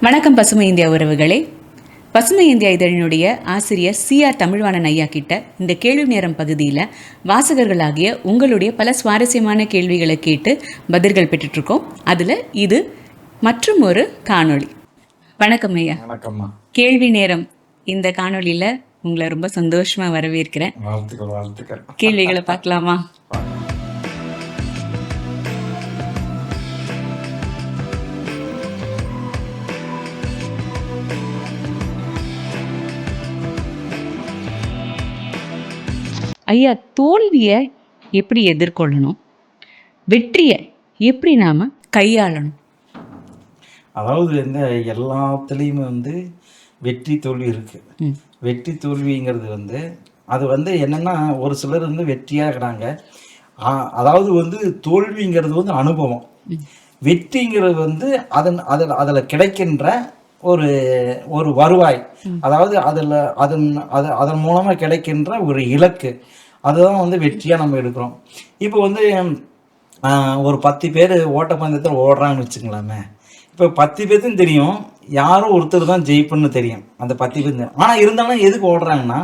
வணக்கம் பசுமை இந்தியா உறவுகளே. பசுமை இந்தியா இதழினுடைய ஆசிரியர் சி ஆர் தமிழ்வாணன் ஐயா கிட்ட இந்த கேள்வி நேரம் பகுதியில் வாசகர்களாகிய உங்களுடைய பல சுவாரஸ்யமான கேள்விகளை கேட்டு பதில்கள் பெற்றுட்ருக்கோம். அதில் இது மற்றும் ஒரு காணொளி. வணக்கம் ஐயா. கேள்வி நேரம் இந்த காணொளியில் உங்களை ரொம்ப சந்தோஷமாக வரவேற்கிறேன். வாழ்த்துக்கள் வாழ்த்துக்கள். கேள்விகளை பார்க்கலாமா? ஐயா தோல்வியை எப்படி எதிர்கொள்ளணும்? வெற்றியை எப்படி நாம கையாளணும்? அதாவது வந்து எல்லாத்துலேயுமே வந்து வெற்றி தோல்வி இருக்கு. ம். வெற்றி தோல்விங்கிறது வந்து அது வந்து என்னன்னா ஒரு சிலர் வந்து வெற்றியாக இருக்கிறாங்க. அதாவது வந்து தோல்விங்கிறது வந்து அனுபவம். வெற்றிங்கிறது வந்து அதன் அதில் அதில் கிடைக்கின்ற ஒரு ஒரு வருவாய். அதாவது அதில் அதன் அது அதன் மூலமாக கிடைக்கின்ற ஒரு இலக்கு. அதுதான் வந்து வெற்றியாக நம்ம எடுக்கிறோம். இப்போ வந்து ஒரு பத்து பேர் ஓட்டப்பந்தயத்தில் ஓடுறாங்கன்னு வச்சுக்கலாமே இப்போ பத்து பேர்த்தும் தெரியும் யாரும் ஒருத்தர் தான் ஜெயிப்புன்னு தெரியும் அந்த பத்து பேர் ஆனால் இருந்தாலும் எதுக்கு ஓடுறாங்கன்னா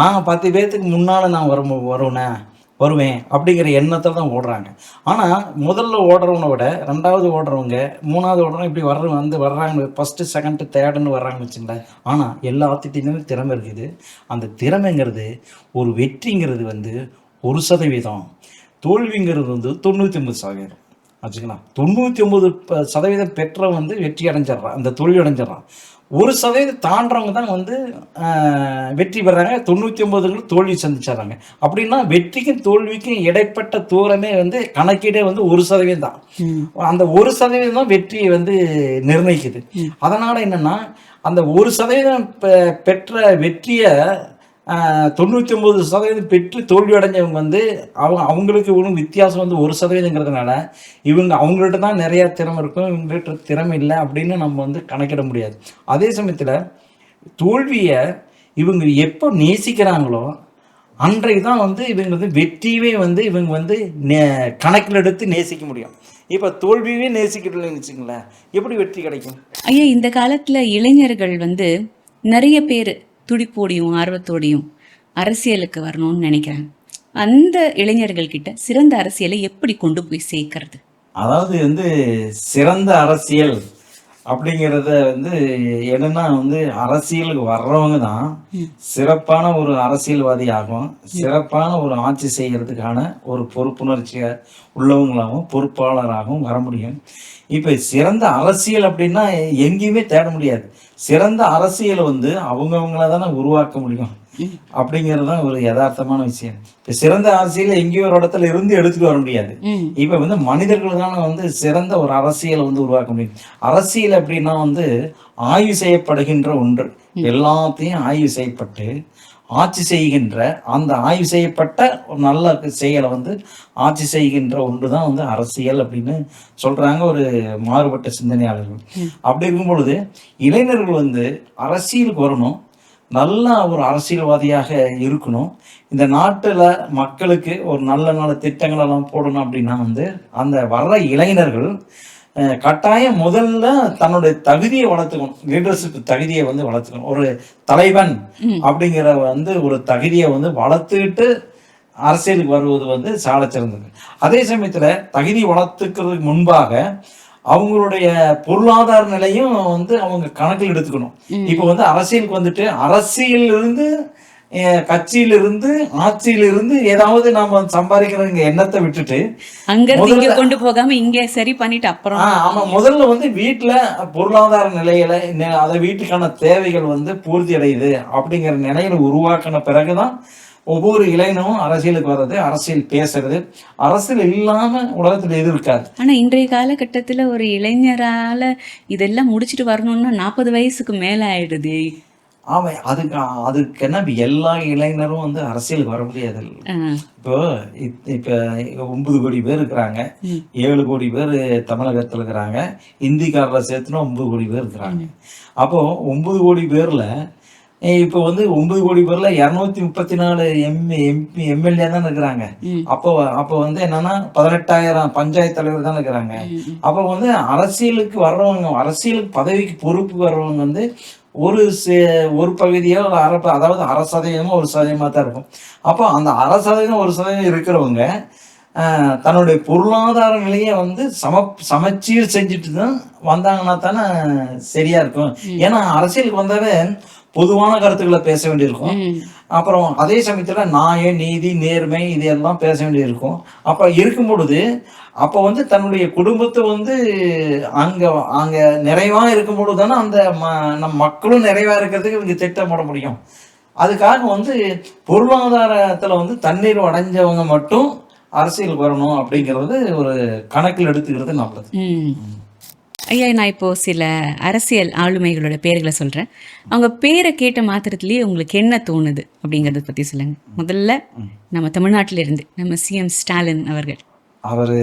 நான் பத்து பேர்த்துக்கு முன்னால் நான் வரும் வருவேனே வருவேன் அப்படிங்கிற எண்ணத்தில் தான் ஓடுறாங்க. ஆனால் முதல்ல ஓடுறவனை விட ரெண்டாவது ஓடுறவங்க மூணாவது ஓடுறவங்க இப்படி வர்ற வந்து வர்றாங்க ஃபஸ்ட்டு செகண்டு தேர்டுன்னு வர்றாங்கன்னு வச்சுங்களேன் ஆனால் எல்லாத்துட்டையுமே திறமை இருக்குது. அந்த திறமைங்கிறது ஒரு வெற்றிங்கிறது வந்து ஒரு சதவீதம். தோல்விங்கிறது வந்து தொண்ணூற்றி ஒன்பது சதவீதம். வச்சுக்கலாம் தொண்ணூற்றி ஒம்பது சதவீதம் பெற்றவன் வந்து வெற்றி அடைஞ்சிட்றான் அந்த தோல்வி அடைஞ்சிட்றான். ஒரு சதவீதம் தாண்டவங்க தான் வந்து வெற்றி பெறாங்க தொண்ணூற்றி ஒம்பதுங்களுக்கு தோல்வி சந்திச்சிடுறாங்க. அப்படின்னா வெற்றிக்கும் தோல்விக்கும் இடைப்பட்ட தூரமே வந்து கணக்கீடே வந்து ஒரு சதவீதம் தான். அந்த ஒரு சதவீதம் தான் வெற்றியை வந்து நிர்ணயிக்குது. அதனால என்னன்னா அந்த ஒரு சதவீதம் பெ- பெற்ற வெற்றியை தொண்ணூற்றி ஒம்பது சதவீதம் பெற்று தோல்வி அடைஞ்சவங்க வந்து அவங்க அவங்களுக்கு ஒன்றும் வித்தியாசம் வந்து ஒரு சதவீதங்கிறதுனால இவங்க அவங்கள்ட்ட தான் நிறையா திறமை இருக்கும் இவங்கள்ட்ட திறமை இல்லை அப்படின்னு நம்ம வந்து கணக்கிட முடியாது. அதே சமயத்தில் தோல்வியை இவங்க எப்போ நேசிக்கிறாங்களோ அன்றைக்கு தான் வந்து இவங்க வந்து வெற்றியவே வந்து இவங்க வந்து நே- கணக்கில் எடுத்து நேசிக்க முடியும். இப்போ தோல்வியவே நேசிக்கலைன்னு வச்சுங்களேன் எப்படி வெற்றி கிடைக்கும்? ஐயா இந்த காலத்தில் இளைஞர்கள் வந்து நிறைய பேர் துடிப்போடையும் ஆர்வத்தோடையும் அரசியலுக்கு வரணும்னு நினைக்கிறாங்க அந்த இளைஞர்கள் கிட்ட சிறந்த அரசியலை எப்படி கொண்டு போய் சேர்க்கறது? அதாவது வந்து சிறந்த அரசியல் அப்படிங்கிறத வந்து என்னன்னா வந்து அரசியலுக்கு வர்றவங்க தான் சிறப்பான ஒரு அரசியல்வாதி ஆகும். சிறப்பான ஒரு ஆட்சி செய்யறதுக்கான ஒரு பொறுப்புணர்ச்சி உள்ளவங்களாகவும் பொறுப்பாளராகவும் வர முடியும். இப்போ சிறந்த அரசியல் அப்படின்னா எங்கேயுமே தேட முடியாது. சிறந்த அரசியலை வந்து அவங்கவுங்கள தானே உருவாக்க முடியும். அப்படிங்கிறது தான் ஒரு யதார்த்தமான விஷயம். இப்போ சிறந்த அரசியலை எங்கேயோ ஒரு இடத்துல இருந்து எடுத்துட்டு வர முடியாது. இப்ப வந்து மனிதர்கள் தானே வந்து சிறந்த ஒரு அரசியலை வந்து உருவாக்க முடியும். அரசியல் அப்படின்னா வந்து ஆய்வு செய்யப்படுகின்ற ஒன்று. எல்லாத்தையும் ஆய்வு செய்யப்பட்டு ஆட்சி செய்கின்ற அந்த ஆய்வு செய்யப்பட்ட ஒரு நல்ல செயலை வந்து ஆட்சி செய்கின்ற ஒன்று தான் வந்து அரசியல் அப்படின்னு சொல்றாங்க ஒரு மாறுபட்ட சிந்தனையாளர்கள். அப்படி இருக்கும் பொழுது இளைஞர்கள் வந்து அரசியலுக்கு வரணும். நல்ல ஒரு அரசியல்வாதியாக இருக்கணும். இந்த நாட்டில் மக்களுக்கு ஒரு நல்ல நல்ல திட்டங்கள் எல்லாம் போடணும் அப்படின்னா வந்து அந்த வர்ற இளைஞர்கள் கட்டாயம் முதல்ல தன்னுடைய தகுதியை வளர்த்துக்கணும். லீடர்ஷிப் தகுதியை வந்து வளர்த்துக்கணும். ஒரு தலைவன் அப்படிங்கிற வந்து ஒரு தகுதியை வந்து வளர்த்துக்கிட்டு அரசியலுக்கு வருவது வந்து சால சிறந்தது அதே சமயத்துல தகுதி வளர்த்துக்கிறதுக்கு முன்பாக அவங்களுடைய பொருளாதார நிலையும் வந்து அவங்க கணக்கில் எடுத்துக்கணும். இப்போ வந்து அரசியலுக்கு வந்துட்டு அரசியலிருந்து கட்சியிலிருந்து ஆட்சியிலிருந்து ஏதாவது நாம சம்பாதிக்கிறவங்க எண்ணத்தை விட்டுட்டு அங்க இங்க கொண்டு போகாம இங்க சரி பண்ணிட்டு அப்புறம். ஆமா. முதல்ல வந்து வீட்டுல பொருளாதார நிலையில அத வீட்டுக்கான தேவைகள் வந்து பூர்த்தி அடையுது அப்படிங்கிற நிலையில உருவாக்கின பிறகுதான் ஒவ்வொரு இளைஞனும் அரசியலுக்கு வர்றது அரசியல் பேசுறது. அரசியல் இல்லாம உலகத்துல எது இருக்காது. ஆனா இன்றைய காலகட்டத்துல ஒரு இளைஞரால இதெல்லாம் முடிச்சிட்டு வரணும்னா நாற்பது வயசுக்கு மேல ஆயிடுது. ஆமா அதுக்கு அதுக்கு என்ன இப்ப எல்லா இளைஞரும் வந்து அரசியலுக்கு வர முடியாது. இப்போ இப்- இப்ப ஒன்பது கோடி பேர் இருக்கிறாங்க. ஏழு கோடி பேர் தமிழகத்துல இருக்கிறாங்க. இந்திக்காரரை சேர்த்துனா ஒன்பது கோடி பேர் இருக்கிறாங்க. அப்போ ஒன்பது கோடி பேர்ல இப்போ வந்து ஒன்பது கோடி பேர்ல இரநூத்தி முப்பத்தி நாலு எம் எம்பி எம்எல்ஏ தான் இருக்கிறாங்க. அப்போ அப்போ வந்து என்னன்னா பதினெட்டாயிரம் பஞ்சாயத்து தலைவர் தான் இருக்கிறாங்க. அப்போ வந்து அரசியலுக்கு வர்றவங்க அரசியலுக்கு பதவிக்கு பொறுப்பு வர்றவங்க வந்து ஒரு ஒரு பகுதியோ அரை அதாவது அரை சதவீதமோ ஒரு சதவீதமா தான் இருக்கும். அப்போ அந்த அரை சதவீதம் ஒரு சதவீதம் இருக்கிறவங்க தன்னுடைய பொருளாதார நிலையை வந்து சம சமச்சீர் செஞ்சுட்டு தான் வந்தாங்கன்னா தானே சரியா இருக்கும். ஏன்னா அரசியலுக்கு வந்தாவே பொதுவான கருத்துக்களை பேச வேண்டியிருக்கும். அப்புறம் அதே சமயத்துல நியாயம் நீதி நேர்மை இதெல்லாம் பேச வேண்டியிருக்கும். அப்ப இருக்கும் பொழுது அப்ப வந்து தன்னுடைய குடும்பத்தை வந்து அங்க அங்க நிறைவா இருக்கும் பொழுது தானே அந்த ம- நம் மக்களும் நிறைவா இருக்கிறதுக்கு இவங்க திட்டம் போட முடியும். அதுக்காக வந்து பொருளாதாரத்துல வந்து தண்ணீர் அடைஞ்சவங்க மட்டும் அரசியலுக்கு வரணும் அப்படிங்கிறது ஒரு கணக்கில் எடுத்துக்கிறது நல்லது. ஐயா நான் இப்போ சில அரசியல் ஆளுமைகளோட பேர்களை சொல்றேன். அவங்க பேரை கேட்ட மாத்திரத்திலேயே உங்களுக்கு என்ன தோணுது அப்படிங்கறத பத்தி சொல்லுங்க. முதல்ல நம்ம தமிழ்நாட்டில இருந்து நம்ம சிஎம் ஸ்டாலின் அவர்கள். அவர்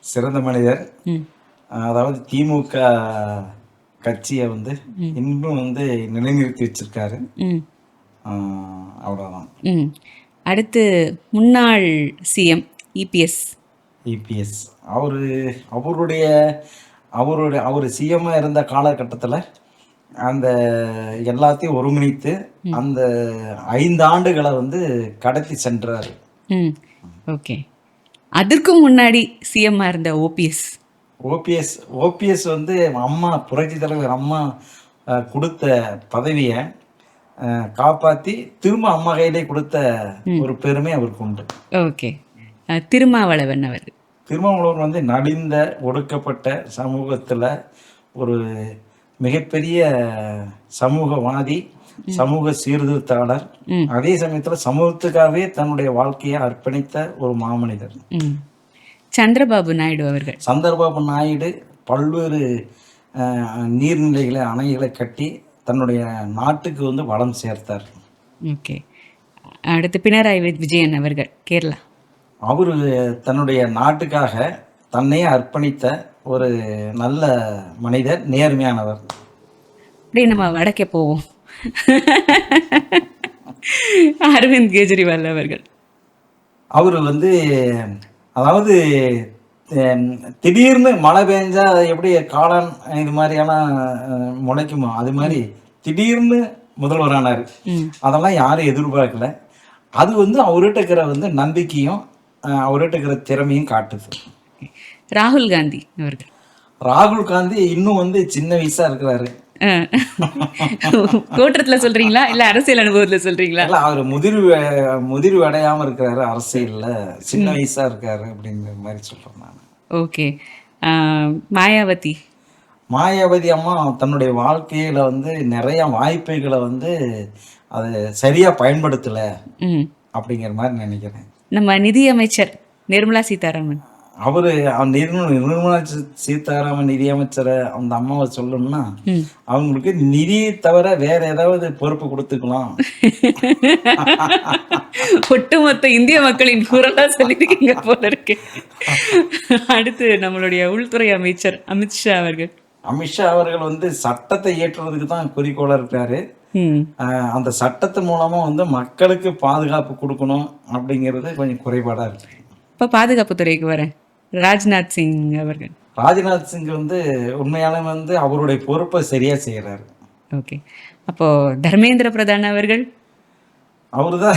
சிறந்த மனிதர். அதாவது திமுக கட்சியை வந்து இன்னும் வந்து நிலைநிறுத்தி வச்சிருக்காரு. ம். அடுத்து முன்னாள் சிஎம் இபிஎஸ் இபிஎஸ் அவரு அவருடைய அவருடைய அவர் சிஎம்மா இருந்த காலகட்டத்தில் அந்த எல்லாத்தையும் ஒருங்கிணைத்து அந்த ஐந்து ஆண்டுகளை வந்து கடத்தி சென்றார். ஓகே. அதற்கும் முன்னாடி சிஎம்மா இருந்த ஓபிஎஸ் ஓபிஎஸ் ஓபிஎஸ் வந்து அம்மா புரட்சி தலைவர் அம்மா கொடுத்த பதவியை காப்பாத்தி திரும்ப அம்மா கையிலே கொடுத்த ஒரு பெருமை அவருக்கு உண்டு. ஓகே. திருமாவளவன் அவர் திருமாவளவன் வந்து நலிந்த ஒடுக்கப்பட்ட சமூகத்துல ஒரு மிகப்பெரிய சமூகவாதி சமூக சீர்திருத்தாளர். அதே சமயத்துல சமூகத்துக்காகவே தன்னுடைய வாழ்க்கையை அர்ப்பணித்த ஒரு மாமனிதர். சந்திரபாபு நாயுடு அவர்கள். சந்திரபாபு நாயுடு பல்வேறு நீர்நிலைகளை அணைகளை கட்டி தன்னுடைய நாட்டுக்கு வந்து வளம் சேர்த்தார். ஓகே. அடுத்து பினராயி விஜயன் அவர்கள் கேரளா. அவர் தன்னுடைய நாட்டுக்காக தன்னையே அர்ப்பணித்த ஒரு நல்ல மனிதர் நேர்மையானவர். அப்படியே நம்ம வடக்கே போவோம். அரவிந்த் கெஜ்ரிவால் அவர்கள். அவர் வந்து அதாவது திடீர்னு மழை பெஞ்சா எப்படி காளான் இது மாதிரியான முளைக்குமோ? அது மாதிரி திடீர்னு முதல்வரானார். அதெல்லாம் யாரும் எதிர்பார்க்கல. அது வந்து அவர்கிட்ட இருக்கிற வந்து நம்பிக்கையும் அவர்கிட்ட இருக்கிற திறமையும் காட்டுது. ராகுல் காந்தி அவர்கள். ராகுல் காந்தி இன்னும் வந்து சின்ன வயசா இருக்கிறாரு. தோற்றத்துல சொல்றீங்களா? இல்ல அரசியல் அனுபவத்துல சொல்றீங்களா? இல்ல அவர் முதிர்வு முதிர்வு அடையாம இருக்கிறாரு அரசியல்ல. சின்ன வயசா இருக்காரு அப்படிங்கிற மாதிரி சொல்றேன் நான். ஓகே. மாயாவதி. மாயாவதி அம்மா தன்னுடைய வாழ்க்கையில வந்து நிறைய வாய்ப்புகளை வந்து அதை சரியா பயன்படுத்தல அப்படிங்கிற மாதிரி நினைக்கிறேன். நம்ம நிதி அமைச்சர் நிர்மலா சீதாராமன். அவரு நிர்மலா சீதாராமன் நிதியமைச்சரை அந்த அம்மாவை சொல்லணும்னா அவங்களுக்கு நிதி தவிர வேற ஏதாவது பொறுப்பு கொடுத்துக்கலாம். ஒட்டுமொத்த இந்திய மக்களின் குரலா சொல்லியிருக்கீங்க போல இருக்கு. அடுத்து நம்மளுடைய உள்துறை அமைச்சர் அமித்ஷா அவர்கள். அமித்ஷா அவர்கள் வந்து சட்டத்தை இயற்றுறதுக்கு தான் குறிக்கோளா இருக்காரு. அந்த சட்டத்து மூலமா வந்து மக்களுக்கு பாதுகாப்பு கொடுக்கணும் அப்படிங்கிறது கொஞ்சம் குறைபாடா இருக்கு. இப்போ பாதுகாப்புத்துறைக்கு வரேன். ராஜ்நாத் சிங் அவர்கள். ராஜ்நாத் சிங் வந்து உண்மையாலே வந்து அவருடைய பொறுப்பை சரியா செய்யறாரு. ஓகே. அப்போ தர்மேந்திர பிரதான் அவர்கள்? அவருதான்.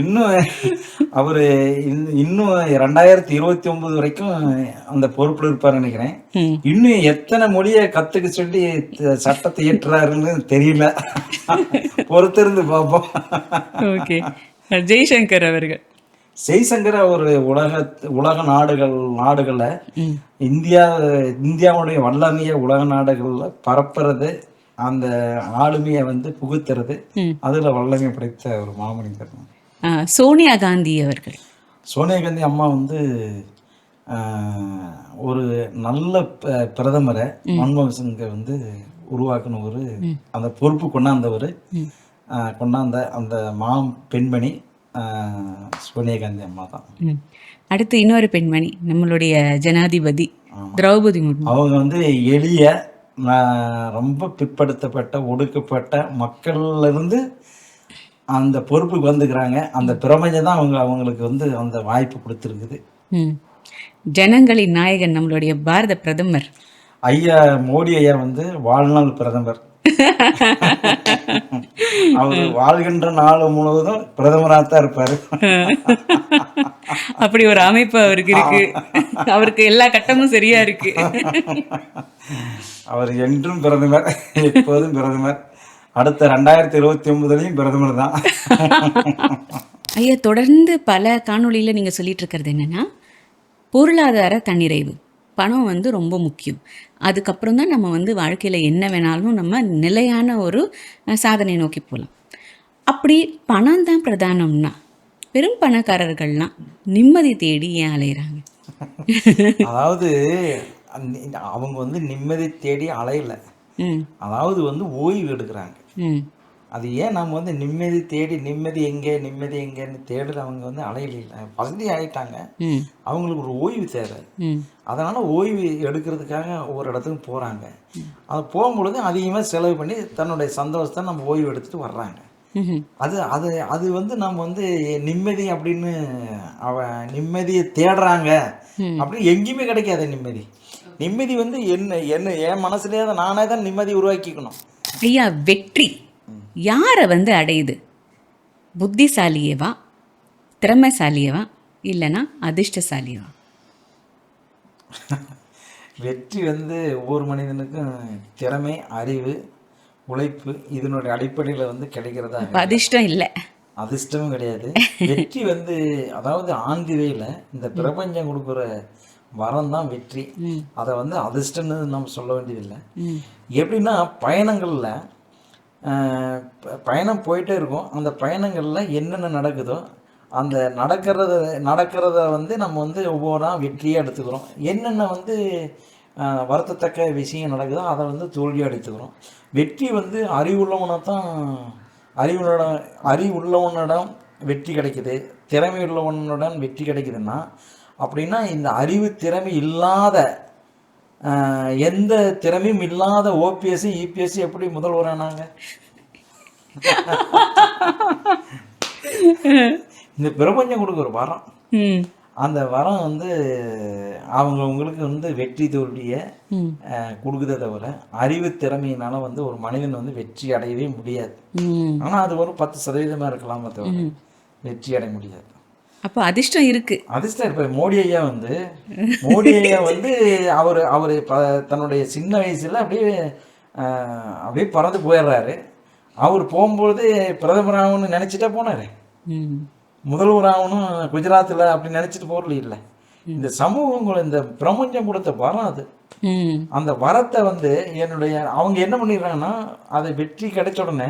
இன்னும் அவரு இன்னும் ரெண்டாயிரத்தி இருபத்தி ஒன்பது வரைக்கும் அந்த பொறுப்புல இருப்பாருன்னு நினைக்கிறேன். இன்னும் எத்தனை மொழியை கத்துக்க சொல்லி சட்டத்தை ஏற்றுறாருன்னு தெரியல. பொறுத்திருந்து பார்ப்போம் ஓகே. ஜெய்சங்கர் அவர்கள். ஜெய்சங்கர் ஒரு உலக உலக நாடுகள் நாடுகளை இந்தியா இந்தியாவுடைய வல்லமையை உலக நாடுகள்ல பரப்புறது அந்த ஆளுமையை வந்து புகுத்துறது. அதுல வல்லமை படைத்த ஒரு மாமனிதர். சோனியா காந்தி அவர்கள். சோனியா காந்தி அம்மா வந்து ஒரு நல்ல பிரதமரை மன்மோகன் சிங்கை வந்து உருவாக்கின ஒரு அந்த பொறுப்பு கொண்டாந்தவர். கொண்டாந்த அந்த மா பெண்மணி சோனியா காந்தி அம்மா தான். அடுத்து இன்னொரு பெண்மணி நம்மளுடைய ஜனாதிபதி திரௌபதி முர்மு. அவங்க வந்து எளிய ரொம்ப பிற்படுத்தப்பட்ட ஒடுக்கப்பட்ட மக்கள்ல இருந்து அந்த பொறுப்புக்கு வந்துக்கிறாங்க. அந்த பிரபஞ்சம் தான் அவங்க அவங்களுக்கு வந்து அந்த வாய்ப்பு கொடுத்துருக்குது. ஜனங்களின் நாயகன் நம்மளுடைய பாரத பிரதமர். ஐயா மோடி ஐயா வந்து வாழ்நாள் பிரதமர். அவர் வாழ்கின்ற நாள் முழுவதும் பிரதமராக தான் இருப்பார். அப்படி ஒரு அமைப்பு அவருக்கு இருக்கு. அவருக்கு எல்லா கட்டமும் சரியா இருக்கு. அவர் என்றும் பிரதமர் எப்போதும் பிரதமர். அடுத்த ரெண்டாயிரத்தி இருபத்தி ஒன்பதுலையும் பிரதமர் தான். ஐயா தொடர்ந்து பல காணொளியில் நீங்கள் சொல்லிட்டு இருக்கிறது என்னன்னா பொருளாதார தன்னிறைவு. பணம் வந்து ரொம்ப முக்கியம். அதுக்கப்புறம் தான் நம்ம வந்து வாழ்க்கையில் என்ன வேணாலும் நம்ம நிலையான ஒரு சாதனை நோக்கி போகலாம் அப்படி பணம் தான் பிரதானம்னா பெரும் பணக்காரர்கள்லாம் நிம்மதி தேடி ஏன் அலையிறாங்க? அதாவது அவங்க வந்து நிம்மதி தேடி அலையல. அதாவது வந்து ஓய்வு எடுக்கிறாங்க. அது ஏன் நம்ம வந்து நிம்மதி தேடி நிம்மதி எங்கே நிம்மதி எங்கேன்னு தேடுற அவங்க வந்து அலையில வசதி ஆயிட்டாங்க ம். அவங்களுக்கு ஒரு ஓய்வு தேவை. அதனால் ஓய்வு எடுக்கிறதுக்காக ஒவ்வொரு இடத்துக்கு போகிறாங்க அது போகும்பொழுது அதிகமாக செலவு பண்ணி தன்னுடைய சந்தோஷத்தை நம்ம ஓய்வு எடுத்துகிட்டு வர்றாங்க. அது அது அது வந்து நம்ம வந்து நிம்மதி அப்படின்னு அவ நிம்மதியை தேடுறாங்க. அப்படின்னு எங்கேயுமே கிடைக்காது நிம்மதி. நிம்மதி வந்து என்ன என்ன என் மனசுலேயே தான் நானே தான் நிம்மதி உருவாக்கிக்கணும். ஐயா வெற்றி. யாரை வந்து அடையுது? புத்திசாலியவா? திறமைசாலியவா? இல்லைன்னா அதிர்ஷ்டசாலியவா? வெற்றி வந்து ஒவ்வொரு மனிதனுக்கும் திறமை அறிவு உழைப்பு இதனுடைய அடிப்படையில் வந்து கிடைக்கிறதா அதிர்ஷ்டம் இல்லை. அதிர்ஷ்டமும் கிடையாது. வெற்றி வந்து அதாவது ஆந்திவையில் இந்த பிரபஞ்சம் கொடுக்குற வரம் தான் வெற்றி. அதை வந்து அதிர்ஷ்டம்னு நம்ம சொல்ல வேண்டியதில்லை. எப்படின்னா பயணங்களில் பயணம் போயிட்டே இருக்கும். அந்த பயணங்களில் என்னென்ன நடக்குதோ அந்த நடக்கிறத நடக்கிறத வந்து நம்ம வந்து ஒவ்வொன்றா வெற்றியாக எடுத்துக்கிறோம். என்னென்ன வந்து வருத்தத்தக்க விஷயம் நடக்குதோ அதை வந்து தோல்வியாக எடுத்துக்கிறோம். வெற்றி வந்து அறிவுள்ளவனை தான் அறிவுள்ள அறிவுள்ளவனிடம் வெற்றி கிடைக்குது. திறமை உள்ளவனுடன் வெற்றி கிடைக்குதுன்னா அப்படின்னா இந்த அறிவு திறமை இல்லாத எந்த திறமையும் இல்லாத ஓபிஎஸ் இபிஎஸ் எப்படி முதல்வரானாங்க? இந்த பிரபஞ்சம் கொடுக்குற வரம். அந்த வரம் வந்து அவங்கவுங்களுக்கு வந்து வெற்றி தோல்வியை கொடுக்குதே தவிர அறிவு திறமையினால வந்து ஒரு மனிதன் வந்து வெற்றி அடையவே முடியாது. ஆனால் அது ஒரு பத்து சதவீதமாக இருக்கலாமே தவிர வெற்றி அடைய முடியாது. அப்போ அதிர்ஷ்டம் இருக்கு. அதிர்ஷ்டம் இருப்பார் மோடி ஐயா வந்து மோடி ஐயா வந்து அவர் அவர் தன்னுடைய சின்ன வயசுல அப்படியே அப்படியே பறந்து போயிடுறாரு. அவர் போகும்பொழுது பிரதமர் ஆகணும்னு நினச்சிட்டே போனார். முதல்வர் ஆகணும் குஜராத்தில் அப்படி நினச்சிட்டு போகல இல்லை. இந்த சமூகம் இந்த பிரபஞ்சம் கொடுத்த வரம் அது. அந்த வரத்தை வந்து என்னுடைய அவங்க என்ன பண்ணிடுறாங்கன்னா அதை வெற்றி கிடைச்ச உடனே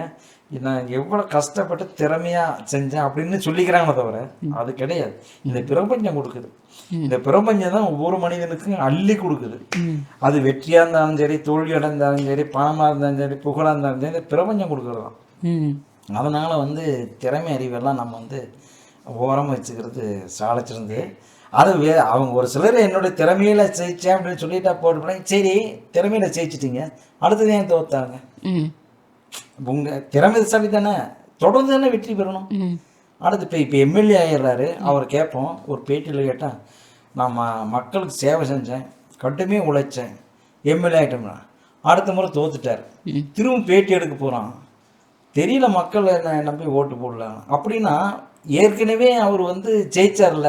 நான் எவ்வளோ கஷ்டப்பட்டு திறமையாக செஞ்சேன் அப்படின்னு சொல்லிக்கிறாங்களே தவிர அது கிடையாது. இந்த பிரபஞ்சம் கொடுக்குது. இந்த பிரபஞ்சம் தான் ஒவ்வொரு மனிதனுக்கும் அள்ளி கொடுக்குது. அது வெற்றியாக இருந்தாலும் சரி தோல்வி அடைந்தாலும் சரி பணமாக இருந்தாலும் சரி புகழாக இருந்தாலும் சரி இந்த பிரபஞ்சம் கொடுக்குறது தான். அதனால் வந்து திறமை அறிவெல்லாம் நம்ம வந்து ஓரமாக வச்சுக்கிறது சாலைச்சிருந்து அது வே அவங்க ஒரு சிலர் என்னோட திறமையில ஜெயிச்சேன் அப்படின்னு சொல்லிட்டா போட்டு சரி திறமையில ஜெயிச்சிட்டீங்க. அடுத்தது ஏன் தோத்தாங்க? உங்கள் திறமைசாலி தானே தொடர்ந்து தானே வெற்றி பெறணும்? அடுத்து இப்போ இப்போ எம்எல்ஏ ஆயிடுறாரு. அவர் கேட்போம். ஒரு பேட்டியில் கேட்டால் நான் மக்களுக்கு சேவை செஞ்சேன். கட்டுமையாக உழைச்சேன். எம்எல்ஏ ஆகிட்டோம்னா அடுத்த முறை தோத்துட்டார். திரும்ப பேட்டி எடுக்க போகிறான் தெரியல மக்கள் என்ன நம்பி ஓட்டு போடலாம். அப்படின்னா ஏற்கனவே அவர் வந்து ஜெயிச்சார்ல.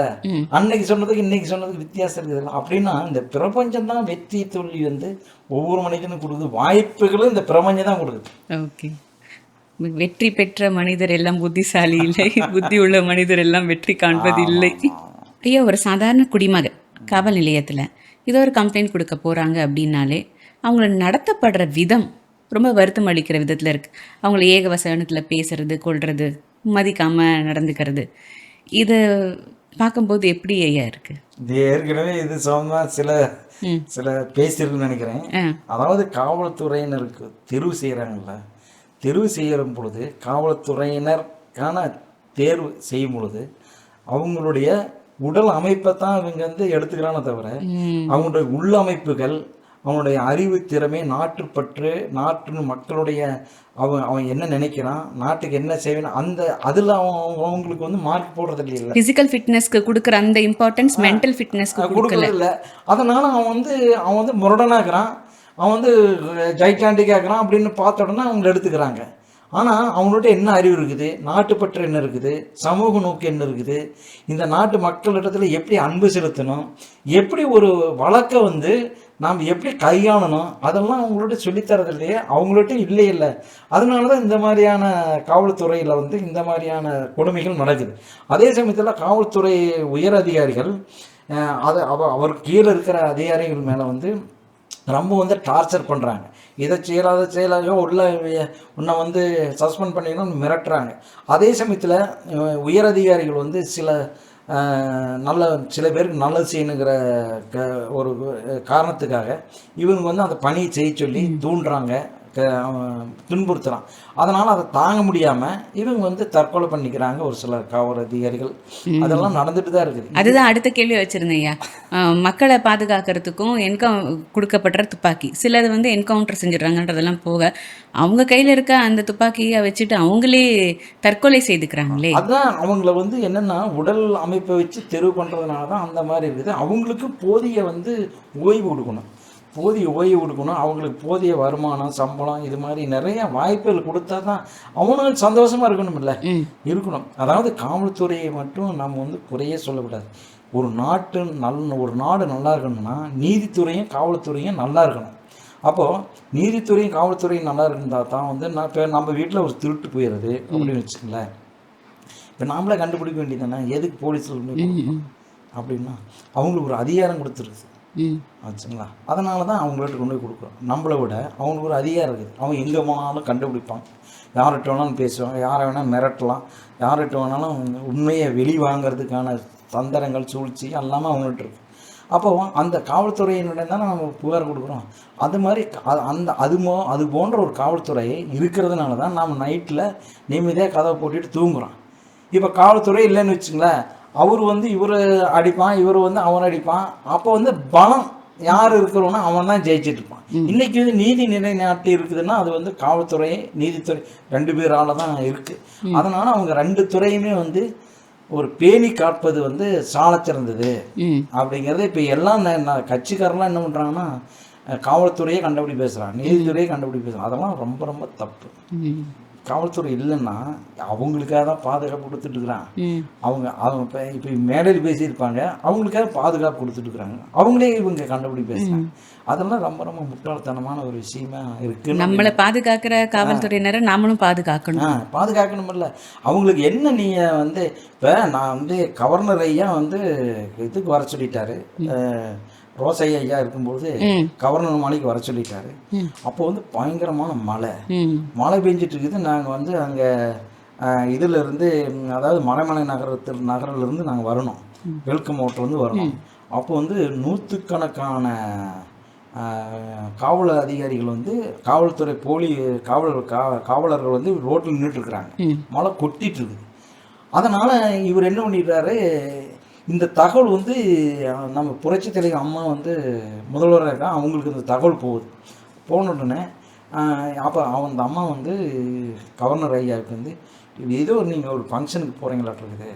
அன்னைக்கு சொன்னதுக்கு இன்னைக்கு சொன்னதுக்கு வித்தியாசம் இருக்குதுல்ல அப்படின்னா இந்த பிரபஞ்சம் தான் வெற்றி தோல்வி வந்து ஒவ்வொரு மனிதனுக்கும் கொடுக்குது. வாய்ப்புகளும் இந்த பிரபஞ்சம் தான் கொடுக்குது. ஓகே. வெற்றி பெற்ற மனிதர் எல்லாம் புத்திசாலி இல்லை. புத்தி உள்ள மனிதர் எல்லாம் வெற்றி காண்பது இல்லை ஐயா ஒரு சாதாரண குடிமகன் காவல் நிலையத்தில் ஏதோ ஒரு கம்ப்ளைண்ட் கொடுக்க போகிறாங்க அப்படின்னாலே அவங்கள நடத்தப்படுற விதம் ரொம்ப வருத்தம் அளிக்கிற விதத்தில் இருக்குது அவங்கள ஏகவசனத்தில் பேசுறது கொள்வது மதிக்காமல் நடந்துக்கிறது. இதை பார்க்கும்போது எப்படி ஐயா இருக்குது இது ஏற்கனவே இது சம்பந்தமாக சில. சில பேசியிருக்குன்னு நினைக்கிறேன். அதாவது காவல்துறையினருக்கு தெரிவு செய்கிறாங்கல்ல தெரிவு செய்கிற பொழுது காவல்துறையினருக்கான தேர்வு செய்யும் பொழுது அவங்களுடைய உடல் அமைப்பை தான் இவங்க வந்து எடுத்துக்கிறானே தவிர அவங்களுடைய உள்ள அமைப்புகள் அவனுடைய அறிவு திறமை நாட்டுப்பற்று நாட்டு மக்களுடைய அவன் அவன் என்ன நினைக்கிறான் நாட்டுக்கு என்ன செய்வேன் அந்த அதில் அவன் அவங்களுக்கு வந்து மார்க் போடுறது இல்லை. பிசிக்கல் ஃபிட்னஸ்க்கு கொடுக்குற அந்த இம்பார்ட்டன்ஸ் மென்டல் ஃபிட்னஸ்க்கு கொடுக்கல. இல்லை அதனால அவன் வந்து அவன் வந்து முரடனாகிறான் அவன் வந்து ஜைக்காண்டிக்காகிறான் அப்படின்னு பார்த்த உடனே அவங்களை எடுத்துக்கிறாங்க. ஆனால் அவங்கள்ட்ட என்ன அறிவு இருக்குது? நாட்டுப்பற்று என்ன இருக்குது? சமூக நோக்கு என்ன இருக்குது? இந்த நாட்டு மக்களிடத்துல எப்படி அன்பு செலுத்தணும்? எப்படி ஒரு வழக்கை வந்து நாம் எப்படி கையாளணும்? அதெல்லாம் அவங்கள்ட்ட சொல்லித்தரது இல்லையே அவங்கள்ட்ட இல்லை இல்லை. அதனால தான் இந்த மாதிரியான காவல்துறையில் வந்து இந்த மாதிரியான கொடுமைகள் நடக்குது. அதே சமயத்தில் காவல்துறை உயர் அதிகாரிகள் அதை அவ அவர் கீழே இருக்கிற அதிகாரிகள் மேலே வந்து ரொம்ப வந்து டார்ச்சர் பண்ணுறாங்க இதை செய்யலாத அதை உள்ள உன்னை வந்து சஸ்பெண்ட் பண்ணிடணும்னு மிரட்டுறாங்க. அதே சமயத்தில் உயர் அதிகாரிகள் வந்து சில நல்ல சில பேருக்கு நல்லது செய்யணுங்கிற க ஒரு காரணத்துக்காக இவங்க வந்து அந்த பணியை செய்ய சொல்லி தூண்டுறாங்க. துன்புறுத்துறான். அதனால் அதை தாங்க முடியாமல் இவங்க வந்து தற்கொலை பண்ணிக்கிறாங்க ஒரு சில காவல் அதிகாரிகள். அதெல்லாம் நடந்துட்டு தான் இருக்குது. அதுதான் அடுத்த கேள்வி வச்சிருந்தேன் மக்களை பாதுகாக்கிறதுக்கும் என்கவு கொடுக்கப்படுற துப்பாக்கி. சிலது வந்து என்கவுண்டர் செஞ்சிடுறாங்கன்றதெல்லாம் போக அவங்க கையில் இருக்க அந்த துப்பாக்கியை வச்சுட்டு அவங்களே தற்கொலை செய்துக்கிறாங்களே. அதான் அவங்கள வந்து என்னன்னா உடல் அமைப்பை வச்சு தெருவு பண்ணுறதுனால தான் அந்த மாதிரி இருக்குது. அவங்களுக்கு போதிய வந்து ஓய்வு கொடுக்கணும். போதிய ஓய்வு கொடுக்கணும். அவங்களுக்கு போதிய வருமானம் சம்பளம் இது மாதிரி நிறைய வாய்ப்புகள் கொடுத்தா தான் அவனும் சந்தோஷமா இருக்கணும் இல்லை இருக்கணும். அதாவது காவல்துறையை மட்டும் நம்ம வந்து குறையே சொல்லக்கூடாது. ஒரு நாட்டு நல் ஒரு நாடு நல்லா இருக்கணும்னா நீதித்துறையும் காவல்துறையும் நல்லா இருக்கணும். அப்போது நீதித்துறையும் காவல்துறையும் நல்லா இருந்தா தான் வந்து நான் இப்போ நம்ம வீட்டில் ஒரு திருட்டு போயிடுது அப்படின்னு வச்சுக்கங்களேன். இப்போ நாமளே கண்டுபிடிக்க வேண்டியதானே எதுக்கு போலீஸில்? அப்படின்னா அவங்களுக்கு ஒரு அதிகாரம் கொடுத்துருக்குது ஆச்சுங்களா? அதனால தான் அவங்கள்ட்ட கொண்டு போய் கொடுக்குறோம். நம்மளை விட அவங்களுக்கு ஒரு அதிகாரம் இருக்குது. அவங்க எங்கே போனாலும் கண்டுபிடிப்பாங்க. யார்கிட்ட வேணாலும் பேசுவாங்க. யாரை வேணாலும் மிரட்டலாம். யார்கிட்ட வேணாலும் உண்மையை வெளி வாங்குறதுக்கான தந்திரங்கள் சூழ்ச்சி எல்லாமே அவங்கள்ட்ட இருக்கு. அப்போ அந்த காவல்துறையினுடைய தான் நம்ம புகார் கொடுக்குறோம். அது மாதிரி அந்த அது மோ அது போன்ற ஒரு காவல்துறை இருக்கிறதுனால தான் நாம் நைட்டில் நிம்மதியாக கதவை போட்டுட்டு தூங்குறோம். இப்போ காவல்துறை இல்லைன்னு வச்சுங்களேன். அவர் வந்து இவர் அடிப்பான் இவர் வந்து அவன் அடிப்பான். அப்போ வந்து பலம் யார் இருக்கிறவனோ அவன் தான் ஜெயிச்சிட்டு இருப்பான். இன்னைக்கு வந்து நீதி நிலைநாட்டி இருக்குதுன்னா அது வந்து காவல்துறை நீதித்துறை ரெண்டு பேரால தான் இருக்கு. அதனால அவங்க ரெண்டு துறையுமே வந்து ஒரு பேணி காப்பது வந்து சாலச் சிறந்தது அப்படிங்கிறது இப்போ எல்லாம் கட்சிக்காரெல்லாம் என்ன பண்ணுறாங்கன்னா காவல்துறையே கண்டுபிடி பேசுகிறாங்க நீதித்துறையே கண்டுபிடி பேசுகிறாங்க அதெல்லாம் ரொம்ப ரொம்ப தப்பு. காவல்துறை இல்லைன்னா அவங்களுக்காக தான் பாதுகாப்பு கொடுத்துட்டு இருக்கிறான் ம். அவங்க அவங்க இப்போ இப்போ மேடையில் பேசியிருப்பாங்க. அவங்களுக்காக பாதுகாப்பு கொடுத்துட்டு இருக்கிறாங்க. அவங்களே இவங்க கண்டுபிடி பேசுகிறாங்க அதெல்லாம் ரொம்ப ரொம்ப முட்டாள்தனமான ஒரு விஷயமா இருக்குன்னு நம்மளை பாதுகாக்கிற காவல்துறையினரை நாமளும் பாதுகாக்கணும். ஆ பாதுகாக்கணுமில்ல. அவங்களுக்கு என்ன நீங்கள் வந்து இப்போ நான் வந்து கவர்னர் ஐயா வந்து இதுக்கு வர சொல்லிட்டாரு. ரோசையா ஐயா இருக்கும்போது ம். கவர்னர் மாளிகைக்கு வர சொல்லிட்டாரு. அப்போ வந்து பயங்கரமான மழை. மழை பெஞ்சிட்டு இருக்குது. நாங்கள் வந்து அங்கே இதில் இருந்து அதாவது மலைமலை நகரத்தில் நகரிலிருந்து நாங்கள் வரணும். வெல்கம் வந்து வரணும். அப்போ வந்து நூற்றுக்கணக்கான காவல் அதிகாரிகள் வந்து காவல்துறை போலி காவலர் கா காவலர்கள் வந்து ரோட்டில் நின்றுட்டுருக்குறாங்க ம். மழை கொட்டிட்டு இருக்குது. அதனால் இவர் என்ன பண்ணிடுறாரு? இந்த தகவல் வந்து நம்ம புரட்சி தலைவர் அம்மா வந்து முதல்வராக இருக்கா அவங்களுக்கு இந்த தகவல் போகுது. போன உடனே அப்போ அவன் அந்த அம்மா வந்து கவர்னர் ஐயாவுக்கு வந்து ஏதோ நீங்கள் ஒரு ஃபங்க்ஷனுக்கு போகிறீங்களாட்டிருக்குது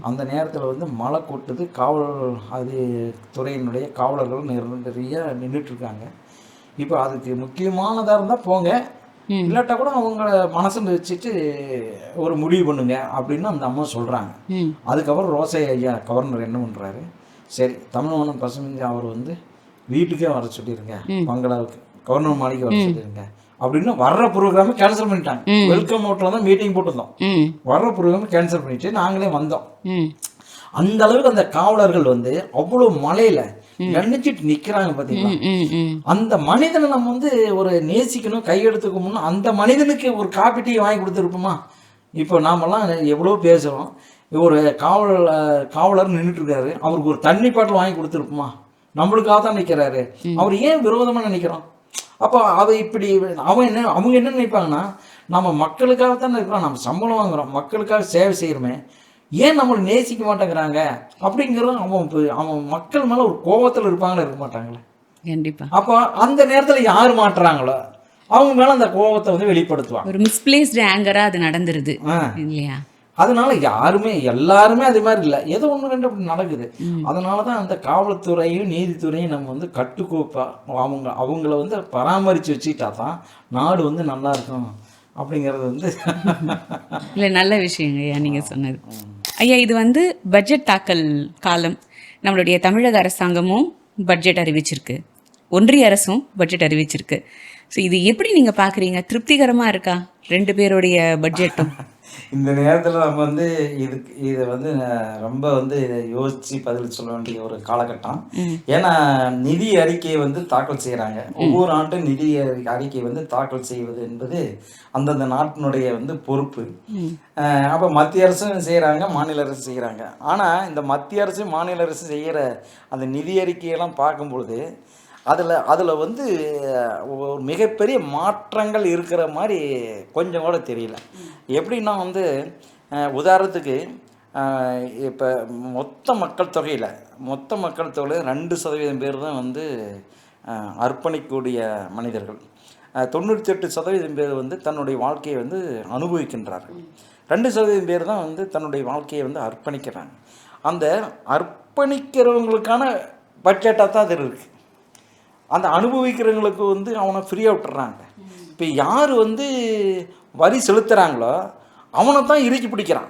அந்த நேரத்தில் வந்து மழை கொட்டுது காவல் அது துறையினுடைய காவலர்கள் நிற- நிறைய நின்றுட்டு இருக்காங்க. இப்போ அதுக்கு முக்கியமானதாக இருந்தால் போங்க. இல்லாட்டா கூட அவங்கள மனசில் வச்சுட்டு ஒரு முடிவு பண்ணுங்க அப்படின்னு அந்த அம்மா சொல்கிறாங்க அதுக்கப்புறம் ரோசை ஐயா கவர்னர் என்ன பண்ணுறாரு சரி தமிழ்மணம் பசுமஞ்சி அவர் வந்து வீட்டுக்கே வர சொல்லிடுங்க பங்களாவுக்கு கவர்னர் மாளிகை வர சொல்லிடுங்க அப்படின்னு வர்ற ப்ரோக்ராமை கேன்சல் பண்ணிட்டாங்க. வெல்கம் ஹோட்டலில் தான் மீட்டிங் போட்டிருந்தோம். வர்ற ப்ரோக்ராமை கேன்சல் பண்ணிட்டு நாங்களே வந்தோம். அந்த அளவுக்கு அந்த காவலர்கள் வந்து அவ்வளோ மலையில நினைச்சிட்டு நிக்கிறாங்க பாத்தீங்களா? அந்த மனிதனை நம்ம வந்து ஒரு நேசிக்கணும் கையெடுத்துக்கணும்னு அந்த மனிதனுக்கு ஒரு காப்பி டீ வாங்கி கொடுத்துருப்போமா? இப்போ நாமெல்லாம் எவ்வளோ பேசுகிறோம் ஒரு காவல் காவலர் நின்றுட்டு இருக்காரு அவருக்கு ஒரு தண்ணி பாட்டில் வாங்கி கொடுத்துருப்போமா? நம்மளுக்காக தான் நிற்கிறாரு அவர் ஏன் விரோதமாக நினைக்கிறோம்? அப்போ அதை இப்படி அவன் என்ன அவங்க என்ன நினைப்பாங்கன்னா நம்ம மக்களுக்காக தானே இருக்கிறோம். நம்ம சம்பளம் வாங்குறோம். மக்களுக்காக சேவை செய்கிறோமே ஏன் நம்மளை நேசிக்க மாட்டேங்கிறாங்க? அப்படிங்கிறது அவன் அவன் மக்கள் மேலே ஒரு கோபத்தில் இருப்பாங்களே இருக்க மாட்டாங்களே? கண்டிப்பா. அப்போ அந்த நேரத்துல யார் மாட்டுறாங்களோ அவங்க மேல அந்த கோபத்தை வந்து வெளிப்படுத்துவாங்க. ஒரு மிஸ்பிளேஸ்டு ஆங்கரா அது நடந்துருது. இல்லையா? அதனால யாருமே எல்லாருமே அது மாதிரி இல்லை. ஏதோ ஒன்று ரெண்டு அப்படி நடக்குது. அதனால தான் அந்த காவல்துறையும் நீதித்துறையும் நம்ம வந்து கட்டுக்கோப்பா அவங்க அவங்கள வந்து பராமரித்து வச்சுக்கிட்டா தான் நாடு வந்து நல்லா இருக்கும். அப்படிங்கிறது வந்து இல்ல நல்ல விஷயங்க ஐயா நீங்க சொன்னது. ஐயா இது வந்து பட்ஜெட் தாக்கல் காலம். நம்மளுடைய தமிழக அரசாங்கமும் பட்ஜெட் அறிவிச்சிருக்கு. ஒன்றிய அரசும் பட்ஜெட் அறிவிச்சிருக்கு. ஸோ இது எப்படி நீங்கள் பார்க்குறீங்க திருப்திகரமாக இருக்கா? ரெண்டு பேருடைய பட்ஜெட்டும். இந்த நேரத்தில் நம்ம வந்து இதுக்கு இதை வந்து ரொம்ப வந்து யோசித்து பதில் சொல்ல வேண்டிய ஒரு காலகட்டம். ஏன்னா நிதி அறிக்கையை வந்து தாக்கல் செய்கிறாங்க ஒவ்வொரு ஆண்டும் நிதி அறி- அறிக்கை வந்து தாக்கல் செய்வது என்பது அந்தந்த நாட்டினுடைய வந்து பொறுப்பு. அப்போ மத்திய அரசும் செய்கிறாங்க மாநில அரசு செய்கிறாங்க ஆனால் இந்த மத்திய அரசு மாநில அரசு செய்கிற அந்த நிதி அறிக்கையெல்லாம் பார்க்கும்பொழுது அதில் அதில் வந்து ஒரு மிகப்பெரிய மாற்றங்கள் இருக்கிற மாதிரி கொஞ்சம் கூட தெரியல. எப்படின்னா வந்து உதாரணத்துக்கு இப்போ மொத்த மக்கள் தொகையில் மொத்த மக்கள் தொகையில் ரெண்டு சதவீதம் பேர் தான் வந்து அர்ப்பணிக்கக்கூடிய மனிதர்கள். தொண்ணூற்றி எட்டு சதவீதம் பேர் வந்து தன்னுடைய வாழ்க்கையை வந்து அனுபவிக்கின்றார்கள். ரெண்டு சதவீதம் பேர் தான் வந்து தன்னுடைய வாழ்க்கையை வந்து அர்ப்பணிக்கிறாங்க. அந்த அர்ப்பணிக்கிறவங்களுக்கான பட்ஜெட்டாக தான் அது இருக்குது அந்த அனுபவிக்கிறவங்களுக்கு வந்து அவனை ஃப்ரீயாக விட்டுறாங்க. இப்போ யார் வந்து வரி செலுத்துகிறாங்களோ அவனை தான் இறுக்கி பிடிக்கிறான்.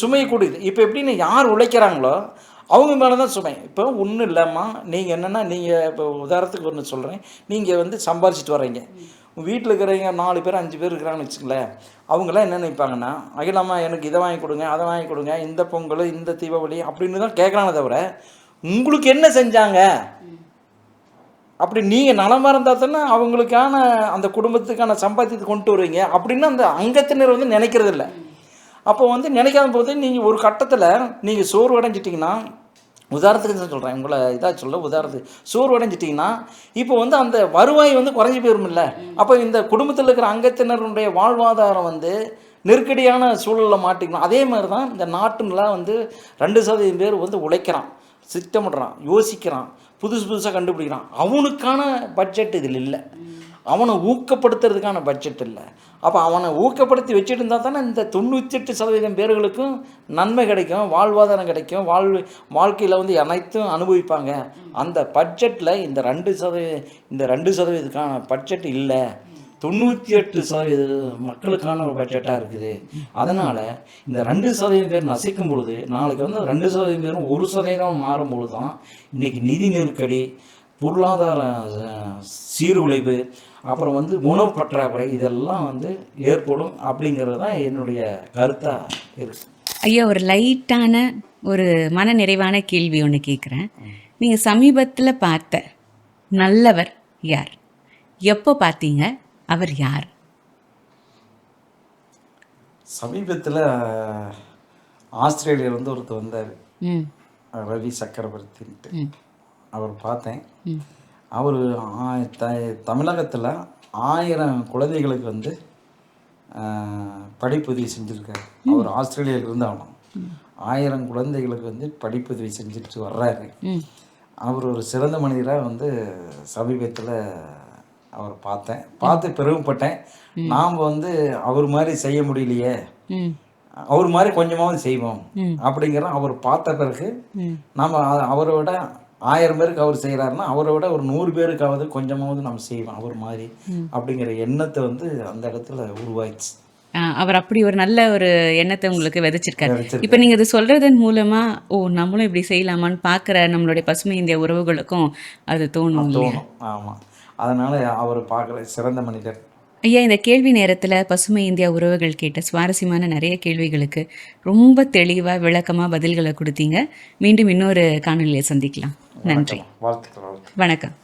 சுமை கூடுது. இப்போ எப்படின்னு யார் உழைக்கிறாங்களோ அவங்க மேலே தான் சுமை. இப்போ ஒன்றும் இல்லைம்மா நீங்கள் என்னென்னா நீங்கள் இப்போ உதாரணத்துக்கு ஒன்று சொல்கிறேன் நீங்கள் வந்து சம்பாரிச்சிட்டு வர்றீங்க. வீட்டில் இருக்கிறவங்க நாலு பேர் அஞ்சு பேர் இருக்கிறாங்கன்னு வச்சுங்களேன் அவங்களாம் என்ன நினைப்பாங்கன்னா அகிலம்மா எனக்கு இதை வாங்கி கொடுங்க அதை வாங்கி கொடுங்க இந்த பொங்கல் இந்த தீபாவளி அப்படின்னு தான் கேட்குறாங்க தவிர உங்களுக்கு என்ன செஞ்சாங்க? அப்படி நீங்கள் நலமாக இருந்தால் தானே அவங்களுக்கான அந்த குடும்பத்துக்கான சம்பாத்தியத்தை கொண்டு வருவீங்க. அப்படின்னு அந்த அங்கத்தினர் வந்து நினைக்கிறதில்ல அப்போ வந்து நினைக்காத போது நீங்கள் ஒரு கட்டத்தில் நீங்கள் சோர்வு அடைஞ்சிட்டிங்கன்னா உதாரணத்துக்கு தான் சொல்கிறேன் உங்களை இதாக சொல்ல உதாரணத்துக்கு சோர்வு அடைஞ்சிட்டிங்கன்னா இப்போ வந்து அந்த வருவாய் வந்து குறைஞ்சி போயிருமில்ல அப்போ இந்த குடும்பத்தில் இருக்கிற அங்கத்தினருடைய வாழ்வாதாரம் வந்து நெருக்கடியான சூழலில் மாட்டிக்கணும். அதே மாதிரி தான் இந்த நாட்டுலாம் வந்து ரெண்டு சதவீதம் பேர் வந்து உழைக்கிறான் திட்டமிடுறான் யோசிக்கிறான். புதுசு புதுசாக கண்டுபிடிக்கிறான். அவனுக்கான பட்ஜெட் இதில் இல்லை. அவனை ஊக்கப்படுத்துறதுக்கான பட்ஜெட் இல்லை. அப்போ அவனை ஊக்கப்படுத்தி வச்சுட்டு இருந்தால் தானே இந்த தொண்ணூற்றி எட்டு சதவீதம் பேர்களுக்கும் நன்மை கிடைக்கும் வாழ்வாதாரம் கிடைக்கும் வாழ்வு வாழ்க்கையில் வந்து அனைத்தும் அனுபவிப்பாங்க. அந்த பட்ஜெட்டில் இந்த ரெண்டு சதவீத இந்த ரெண்டு சதவீதத்துக்கான பட்ஜெட் இல்லை. தொண்ணூற்றி எட்டு சதவீத மக்களுக்கான ஒரு பட்ஜெட்டாக இருக்குது. அதனால் இந்த ரெண்டு சதவீதம் பேர் நசிக்கும் பொழுது நாளைக்கு வந்து ரெண்டு சதவீதம் பேரும் ஒரு சதவீதம் மாறும் பொழுது தான் இன்றைக்கி நிதி நெருக்கடி பொருளாதார சீர்குலைவு அப்புறம் வந்து உணவு பற்றாக்குறை இதெல்லாம் வந்து ஏற்படும் அப்படிங்கிறது தான் என்னுடைய கருத்தாக இருக்குது ஐயா ஒரு லைட்டான ஒரு மன நிறைவான கேள்வி ஒன்று கேட்குறேன் நீங்கள் சமீபத்தில் பார்த்த நல்லவர் யார்? எப்போ பார்த்தீங்க? அவர் யார்? சமீபத்தில் ஆஸ்திரேலியாவிலேருந்து ஒருத்தர் வந்தார். ரவி சக்கரவர்த்தின்ட்டு. அவர் பார்த்தேன். அவர் த தமிழகத்தில் ஆயிரம் குழந்தைகளுக்கு வந்து படிப்புதவி செஞ்சுருக்காரு. அவர் ஆஸ்திரேலியாவில இருந்து ஆகணும் ஆயிரம் குழந்தைகளுக்கு வந்து படிப்புதவி செஞ்சுட்டு வர்றாரு. அவர் ஒரு சிறந்த மனிதராக வந்து சமீபத்தில் அவர் பார்த்தேன். பார்த்து பெருமைப்பட்டேன். நாம் வந்து அவர் மாதிரி செய்ய முடியலையே. அவர் மாதிரி கொஞ்சமாவது செய்வோம். அப்படிங்கிற அவர் பார்த்த பிறகு நம்ம அவரை விட ஆயிரம் பேருக்கு அவர் செய்கிறாருன்னா அவரை விட ஒரு நூறு பேருக்காவது கொஞ்சமாவது நம்ம செய்வோம் அவர் மாதிரி அப்படிங்கிற எண்ணத்தை வந்து அந்த இடத்துல உருவாயிடுச்சு. அவர் அப்படி ஒரு நல்ல ஒரு எண்ணத்தை உங்களுக்கு விதைச்சிருக்காரு. இப்போ நீங்கள் இது சொல்றதன் மூலமா ஓ நம்மளும் இப்படி செய்யலாமான்னு பார்க்குற நம்மளுடைய பசுமை இந்திய உறவுகளுக்கும் அது தோணும் ஆமாம் அதனால் அவர் பார்க்குற சிறந்த மனிதர். ஐயா இந்த கேள்வி நேரத்தில் பசுமை இந்தியா உறவுகள் கேட்ட சுவாரஸ்யமான நிறைய கேள்விகளுக்கு ரொம்ப தெளிவாக விளக்கமாக பதில்களை கொடுத்தீங்க. மீண்டும் இன்னொரு காணொலியை சந்திக்கலாம். நன்றி. வணக்கம்.